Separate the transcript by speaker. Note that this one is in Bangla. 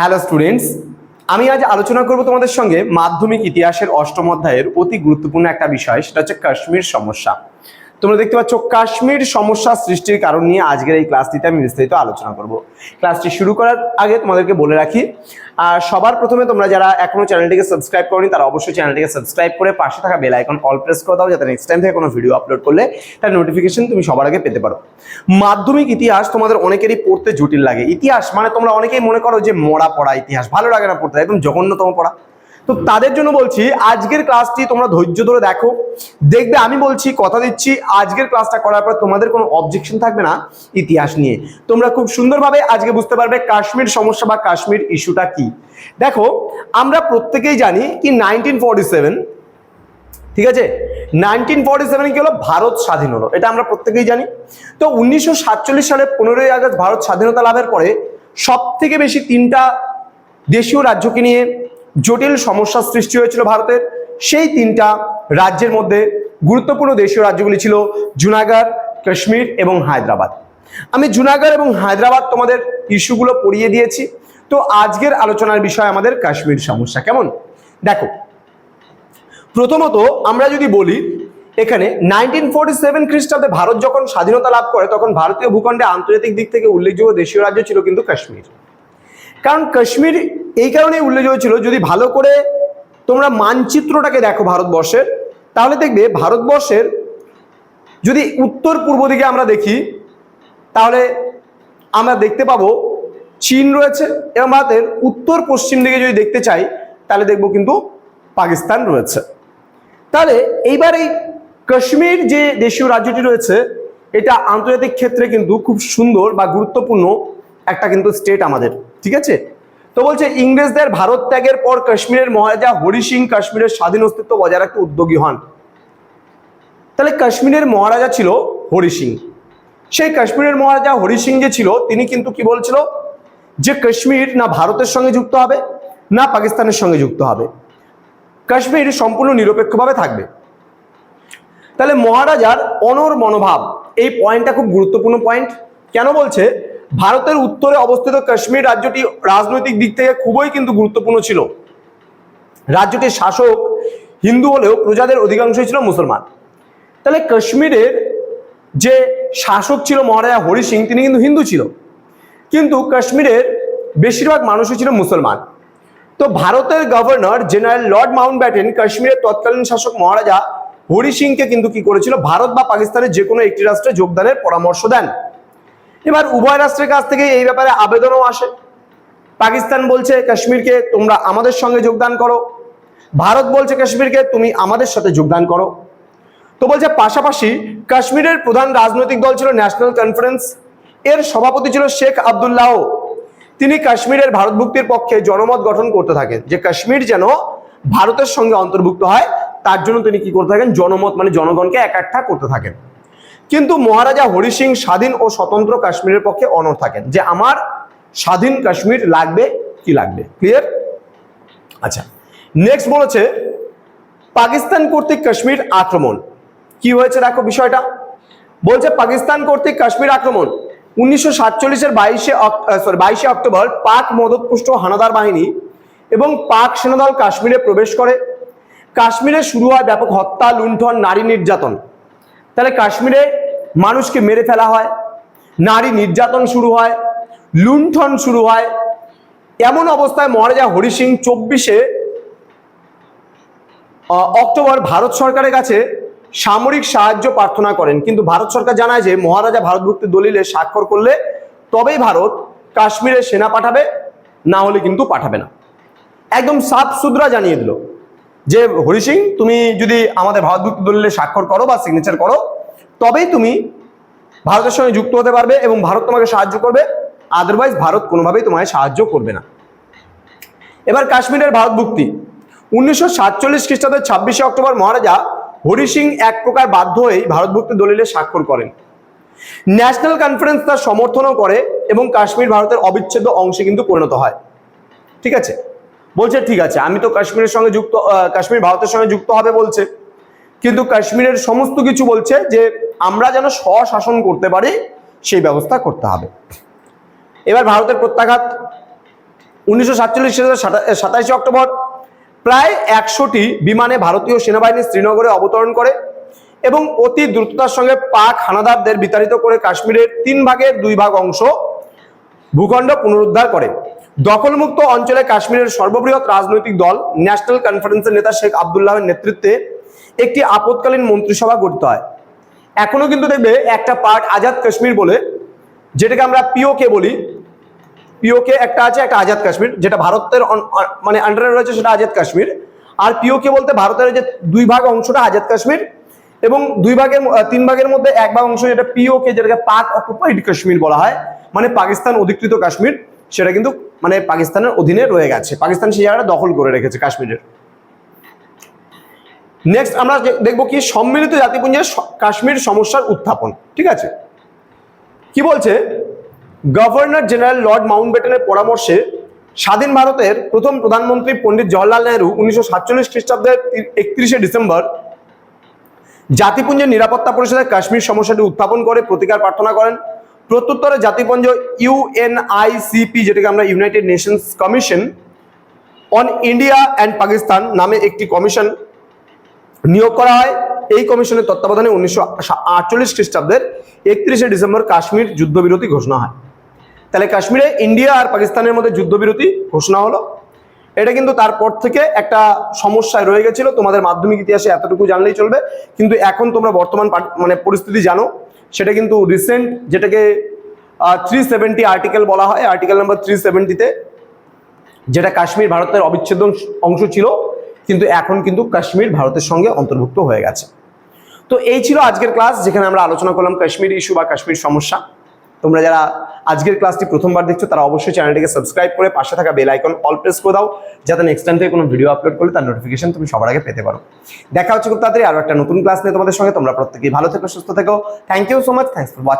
Speaker 1: হ্যালো স্টুডেন্টস, আমি আজ আলোচনা করব তোমাদের সঙ্গে মাধ্যমিক ইতিহাসের অষ্টম অধ্যায়ের অতি গুরুত্বপূর্ণ একটা বিষয়, সেটা হচ্ছে কাশ্মীর সমস্যা। তোমরা দেখতে পাচ্ছ কাশ্মীর সমস্যা সৃষ্টির কারণ নিয়ে আজকের এই ক্লাসটিতে আমি বিস্তারিত আলোচনা করব। ক্লাসটি শুরু করার আগে তোমাদেরকে বলে রাখি আর সবার প্রথমে তোমরা যারা এখনও চ্যানেলটিকে সাবস্ক্রাইব করনি, তারা অবশ্যই চ্যানেলটিকে সাবস্ক্রাইব করে পাশে থাকা বেল আইকন অল প্রেস করে দাও, যাতে নেক্সট টাইম থেকে কোনো ভিডিও আপলোড করলে তার নোটিফিকেশন তুমি সবার আগে পেতে পারো। মাধ্যমিক ইতিহাস তোমাদের অনেকেরই পড়তে জটিল লাগে। ইতিহাস মানে তোমরা অনেকেই মনে করো যে মরা পড়া ইতিহাস, ভালো লাগে না পড়তে, একদম জঘন্যতম পড়া। তো তাদের জন্য বলছি, আজকের ক্লাসটি তোমরা ধৈর্য ধরে দেখো। দেখবে, আমি বলছি, কথা দিচ্ছি, আজকের ক্লাসটা করার পর তোমাদের কোনো অবজেকশন থাকবে না ইতিহাস নিয়ে। তোমরা খুব সুন্দরভাবে আজকে বুঝতে পারবে কাশ্মীর সমস্যা বা কাশ্মীর ইস্যুটা কি। দেখো, আমরা প্রত্যেকেই জানি কি নাইনটিন ফর্টি সেভেন ঠিক আছে? নাইনটিন ফর্টি সেভেন কি হলো? ভারত স্বাধীন হলো। এটা আমরা প্রত্যেকেই জানি। তো উনিশশো সাতচল্লিশ সালে পনেরোই আগস্ট ভারত স্বাধীনতা লাভের পরে সব থেকে বেশি তিনটা দেশীয় রাজ্যকে নিয়ে জটিল সমস্যার সৃষ্টি হয়েছিল ভারতের। সেই তিনটা রাজ্যের মধ্যে গুরুত্বপূর্ণ দেশীয় রাজ্যগুলি ছিল জুনাগড়, কাশ্মীর এবং হায়দ্রাবাদ। আমি জুনাগড় এবং হায়দ্রাবাদ তোমাদের ইস্যুগুলো পড়িয়ে দিয়েছি। তো আজকের আলোচনার বিষয় আমাদের কাশ্মীর সমস্যা, কেমন? দেখো, প্রথমত আমরা যদি বলি, এখানে নাইনটিন ফোর্টি সেভেন খ্রিস্টাব্দে ভারত যখন স্বাধীনতা লাভ করে, তখন ভারতীয় ভূখণ্ডে আন্তর্জাতিক দিক থেকে উল্লেখযোগ্য দেশীয় রাজ্য ছিল কিন্তু কাশ্মীর। কারণ কাশ্মীর এই কারণেই উল্লেখ ছিল যদি ভালো করে তোমরা মানচিত্রটাকে দেখো ভারতবর্ষের, তাহলে দেখবে ভারতবর্ষের যদি উত্তর পূর্ব দিকে আমরা দেখি, তাহলে আমরা দেখতে পাবো চীন রয়েছে এবং ভারতের উত্তর পশ্চিম দিকে যদি দেখতে চাই, তাহলে দেখব কিন্তু পাকিস্তান রয়েছে। তাহলে এইবার এই কাশ্মীর যে দেশীয় রাজ্যটি রয়েছে, এটা আন্তর্জাতিক ক্ষেত্রে কিন্তু খুব সুন্দর বা গুরুত্বপূর্ণ একটা কিন্তু স্টেট আমাদের, ঠিক আছে? তো বলছে, ইংরেজদের ভারত ত্যাগের পর কাশ্মীরের মহারাজা হরি সিং কাশ্মীরের স্বাধীন অস্তিত্ব বজায় রাখতে উদ্যোগী হন। তাহলে কাশ্মীরের মহারাজা ছিল হরি সিং। সেই কাশ্মীরের মহারাজা হরি সিং যে ছিল, তিনি কিন্তু কি বলছিল? যে কাশ্মীর না ভারতের সঙ্গে যুক্ত হবে, না পাকিস্তানের সঙ্গে যুক্ত হবে। কাশ্মীর সম্পূর্ণ নিরপেক্ষভাবে থাকবে। তাহলে মহারাজার অনর মনোভাব, এই পয়েন্টটা খুব গুরুত্বপূর্ণ পয়েন্ট কেন বলছে? ভারতের উত্তরে অবস্থিত কাশ্মীর রাজ্যটি রাজনৈতিক দিক থেকে খুবই কিন্তু গুরুত্বপূর্ণ ছিল। রাজ্যটির শাসক হিন্দু হলেও প্রজাদের অধিকাংশই ছিল মুসলমান। তাহলে কাশ্মীরের যে শাসক ছিল মহারাজা হরি সিং, তিনি কিন্তু হিন্দু ছিল। কিন্তু কাশ্মীরের বেশিরভাগ মানুষই ছিল মুসলমান। তো ভারতের governor general Lord Mountbatten কাশ্মীরের তৎকালীন শাসক মহারাজা হরি সিংকে কিন্তু কি করেছিল? ভারত বা পাকিস্তানের যে কোনো একটি রাষ্ট্রে যোগদানের পরামর্শ দেন। এবার উভয় রাষ্ট্রের কাছ থেকে এই ব্যাপারে আবেদনও আসে। পাকিস্তান বলছে, কাশ্মীরকে তোমরা আমাদের সঙ্গে যোগদান করো। ভারত বলছে, কাশ্মীরকে তুমি আমাদের সাথে যোগদান করো। তো বলছে, পাশাপাশি কাশ্মীরের প্রধান রাজনৈতিক দল ছিল ন্যাশনাল কনফারেন্স। এর সভাপতি ছিল শেখ আবদুল্লাহ তিনি কাশ্মীরের ভারতভুক্তির পক্ষে জনমত গঠন করতে থাকেন যে কাশ্মীর যেন ভারতের সঙ্গে অন্তর্ভুক্ত হয়, তার জন্য তিনি কি করতে থাকেন? জনমত মানে জনগণকে একাঠা করতে থাকেন। কিন্তু মহারাজা হরি সিং স্বাধীন ও স্বতন্ত্র কাশ্মীরের পক্ষে অনর থাকেন। যে আমার স্বাধীন কাশ্মীর লাগবে, কি লাগবে? ক্লিয়ার আচ্ছা নেক্সট বলেছে, পাকিস্তান কর্তৃক কাশ্মীর আক্রমণ। কি হয়েছে দেখো বিষয়টা? বলছে পাকিস্তান কর্তৃক কাশ্মীর আক্রমণ। উনিশশো সাতচল্লিশের বাইশে সরি বাইশে অক্টোবর পাক মদতপুষ্ট হানাদার বাহিনী এবং পাক সেনাদল কাশ্মীরে প্রবেশ করে। কাশ্মীরে শুরু হয় ব্যাপক হত্যা, লুণ্ঠন, নারী নির্যাতন। তাহলে কাশ্মীরে মানুষকে মেরে ফেলা হয়, নারী নির্যাতন শুরু হয়, লুণ্ঠন শুরু হয়। এমন অবস্থায় মহারাজা হরি সিং চব্বিশে অক্টোবর ভারত সরকারের কাছে সামরিক সাহায্য প্রার্থনা করেন। কিন্তু ভারত সরকার জানায় যে, মহারাজা ভারতভুক্তির দলিলে স্বাক্ষর করলে তবেই ভারত কাশ্মীরে সেনা পাঠাবে, না হলে কিন্তু পাঠাবে না। একদম সাফ সুদ্রা জানিয়ে দিল যে, হরি সিং, তুমি যদি আমাদের ভারতভুক্তি দলিলে স্বাক্ষর করো বা সিগনেচার করো তবেই তুমি ভারতের সঙ্গে যুক্ত হতে পারবে এবং ভারত তোমাকে সাহায্য করবে। আদারওয়াইজ ভারত কোনোভাবেই তোমায় সাহায্য করবে না। এবার কাশ্মীরের ভারতভুক্তি উনিশশো সাতচল্লিশ খ্রিস্টাব্দের ছাব্বিশে অক্টোবর মহারাজা হরি সিং এক প্রকার বাধ্য হয়েই ভারতভুক্তি দলিলে স্বাক্ষর করেন। ন্যাশনাল কনফারেন্স তার সমর্থনও করে এবং কাশ্মীর ভারতের অবিচ্ছেদ্য অংশে কিন্তু পরিণত হয়। ঠিক আছে? বলছে, ঠিক আছে, আমি তো কাশ্মীরের সঙ্গে যুক্ত কাশ্মীর ভারতের সঙ্গে যুক্ত হবে, বলছে। কিন্তু কাশ্মীরের সমস্ত কিছু বলছে যে আমরা যেন স্বশাসন করতে পারি, সেই ব্যবস্থা করতে হবে। এবার ভারতের প্রত্যাঘাত, উনিশশো সাতচল্লিশ সালের অক্টোবর, প্রায় একশোটি বিমানে ভারতীয় সেনাবাহিনী শ্রীনগরে অবতরণ করে এবং অতি দ্রুততার সঙ্গে পাক হানাদারদের বিতাড়িত করে কাশ্মীরের তিন ভাগের দুই ভাগ অংশ ভূখণ্ড পুনরুদ্ধার করে। দখলমুক্ত অঞ্চলে কাশ্মীরের সর্ববৃহৎ রাজনৈতিক দল, ন্যাশনাল কনফারেন্সের নেতা শেখ আবদুল্লাহের নেতৃত্বে একটি আপতকালীন মন্ত্রিসভা গঠিত হয়। এখনও কিন্তু দেখবে একটা পার্ট আজাদ কাশ্মীর বলে, যেটাকে আমরা পিওকে বলি। পিওকে একটা আছে, একটা আজাদ কাশ্মীর, যেটা ভারতের মানে আন্ডারে রয়েছে সেটা আজাদ কাশ্মীর। আর পিওকে বলতে ভারতের যে দুই ভাগ অংশটা আজাদ কাশ্মীর এবং দুই ভাগের তিন ভাগের মধ্যে এক ভাগ অংশ যেটা পিওকে যেটাকে পাক অকুপাইড কাশ্মীর বলা হয় মানে পাকিস্তান অধিকৃত কাশ্মীর, সেটা কিন্তু মানে পাকিস্তানের অধীনে রয়ে গেছে। পাকিস্তান সেই জায়গাটা দখল করে রেখেছে কাশ্মীরের। নেক্সট আমরা দেখব কি সম্মিলিত জাতিপুঞ্জের কাশ্মীর সমস্যার উত্থাপন, ঠিক আছে? কি বলছে? গভর্নর জেনারেল লর্ড মাউন্টব্যাটেনের পরামর্শে স্বাধীন ভারতের প্রথম প্রধানমন্ত্রী পণ্ডিত জওয়াহরলাল নেহরু উনিশশো সাতচল্লিশ খ্রিস্টাব্দের একত্রিশে ডিসেম্বর জাতিপুঞ্জের নিরাপত্তা পরিষদের কাশ্মীর সমস্যাটি উত্থাপন করে প্রতিকার প্রার্থনা করেন। প্রত্যুত্তরে জাতিপুঞ্জ ইউএনআইসিপি যেটাকে আমরা United Nations Commission on India and Pakistan নামে একটি কমিশন নিয়োগ করা হয়। এই কমিশনের তত্ত্বাবধানে উনিশশো আটচল্লিশ খ্রিস্টাব্দের একত্রিশে ডিসেম্বর কাশ্মীর যুদ্ধবিরতি ঘোষণা হয়। তাহলে কাশ্মীরে ইন্ডিয়া আর পাকিস্তানের মধ্যে যুদ্ধবিরতি ঘোষণা হলো। এটা কিন্তু তারপর থেকে একটা সমস্যায় রয়ে গেছিল। তোমাদের মাধ্যমিক ইতিহাসে এতটুকু জানলেই চলবে। কিন্তু এখন তোমরা বর্তমান মানে পরিস্থিতি জানো। সেটা কিন্তু রিসেন্ট যেটাকে থ্রি সেভেন্টি আর্টিকেল বলা হয়। আর্টিকেল নাম্বার থ্রি সেভেন্টিতে যেটা কাশ্মীর ভারতের অবিচ্ছেদ্য অংশ- অংশ ছিল। কিন্তু এখন কিন্তু কাশ্মীর ভারতের সঙ্গে অন্তর্ভুক্ত হয়ে গেছে। তো এই ছিল আজকের ক্লাস, যেখানে আমরা আলোচনা করলাম কাশ্মীর ইস্যু বা কাশ্মীর সমস্যা। তোমরা যারা আজকের ক্লাসটি প্রথমবার দেখছ, তারা অবশ্যই চ্যানেলটিকে সাবস্ক্রাইব করে পাশে থাকা বেল আইকন অল প্রেস করে দাও, যাতে নেক্সট টাইম থেকে কোনো ভিডিও আপলোড করলে তার নোটিফিকেশন তুমি সবার আগে পেতে পারো। দেখা হচ্ছে খুব তাড়াতাড়ি আরও একটা নতুন ক্লাস নিয়ে তোমাদের সঙ্গে। তোমরা প্রত্যেকেই ভালো থেকো, সুস্থ থেকো। Thank you so much thanks for